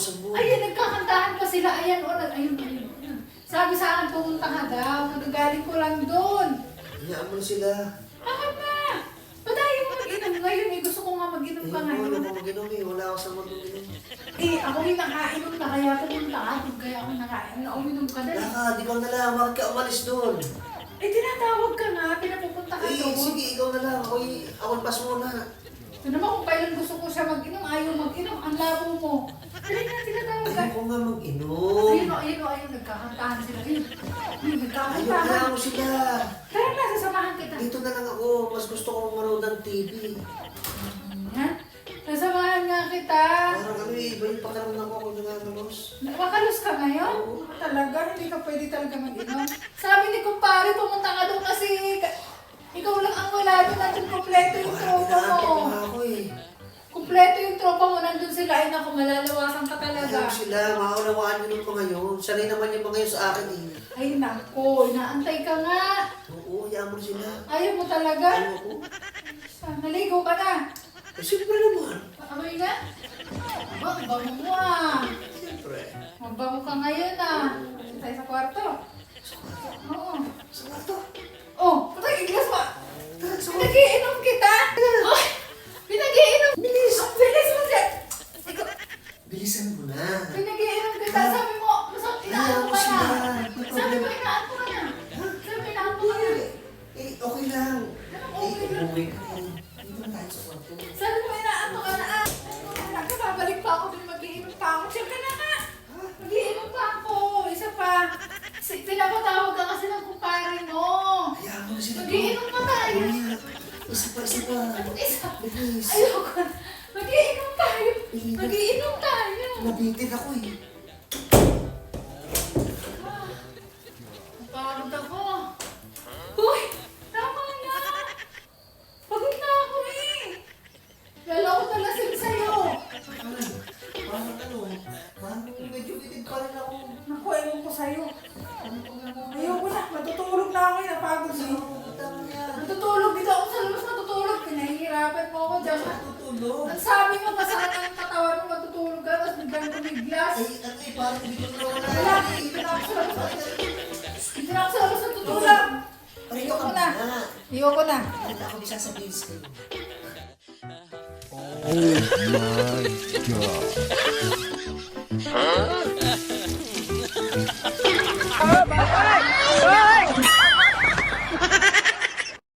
sa buhay. Ayan, nagkakantahan pa sila. Ayan, o, nag- ayun, ayun, ayun. Sabi sa akin, pumunta ka daw. Nagagaling ko lang doon. Hayaan mo na sila. Bakit na? Ba't ayaw mo mag-inom ngayon? Eh, gusto ko nga mag-inom Eh, ka wala ngayon. ko mag-inom eh. Wala ako sa mag-inom. Eh, ako rin nakainom na kaya pumunta ka. Kung kaya ako nakainom na uminom ka dali. Lakad, ikaw na lang. Bakit ka umalis doon? Eh, tinatawag ka nga. Pinapupunta ka Eh, doon. sige, ikaw na lang. Ako, ako pas muna. Ito naman kung kailan gusto ko siya mag-inom, ayaw mag-inom. Ang labo mo. Dali na, tinatawag ka. Ayoko nga mag-inom. Ayun o, ayun o, ayun. Nagkakantahan sila. Ayun. Ayun, Ayaw, nagkakantahan. hayaan mo sila. Tara na, sasamahan kita. Dito na lang ako. Mas gusto ko manood ng TV. Ha? Sasamahan nga kita. Parang ano eh, iba yung pakiramdam ko kung nangangalos. Makalos ka ngayon? Talaga, hindi ka pwede talaga mag-inom. Sabi ni kumpare, pumunta ka doon kasi ka- ikaw lang ang wala doon. Nandun kompleto yung tropa mo. Kompleto yung tropa mo. Nandun sila. Ay naku, malalawasan ka talaga. Ayaw sila, makaunawaan nyo ng mga yun. Sanay naman yung mga yun sa akin eh. Ay naku, inaantay ka nga. Oo, mo sila. Ayaw mo talaga? Ayaw ko. Ah, Naligo ka na. Eh, siyempre naman. Amoy na? Oh, ang bango mo ah. Siyempre. Mabango ka ngayon ah. Tayo sa kwarto. Oo. Sa kwarto. Oh, patay iglas pa. Tara, sa kwarto. Pinagiinom kita. Oh, pinagiinom. Bilis! Ang bilis mo siya. Ikaw, Bilisan mo na. pinagiinom kita. Sabi mo, masang Ayaw inaanto mo ka sila. na. May Sabi mo, problem. inaanto ka na. Sabi mo, inaanto ka na. Eh, okay lang. Anong Eh, okay lang? Umuwi ka. Dito na tayo sa kwarto. Sabi mo, inaanto ka na. Ah, babalik pa ako. Dun Mag-iinom pa ako. Diyan ka na nga. Mag-iinom pa ako. Isa pa. Si- Pinapatawag ka kasi ng kumpare mo. Hayaan mo na sila. Mag-iinom pa tayo. Isa pa, isa pa. Anong isa? Bilis. Ayoko na. Mag-iinom tayo. Mag-iinom tayo. Nabitin ako eh. Medyo bitid pa rin ako. Naku, ewan ko sa'yo. Ayoko na. Matutulog na ako eh. Napagod yan. Natutulog dito ako sa labas. Matutulog. Pinahihirapan mo ako dyan. Natutulog. Ang sabi mo, masakit ang katawan mo. Matutulog ka. Tapos biglang tumiglas. Ay, ano eh, parang hindi ko na wala. Dito na ako sa labas. Dito na ako sa labas. Natutulog. Ayoko na. Ayoko na. Hindi ako di sasabihin sa'yo. Oh my god. Bye-bye.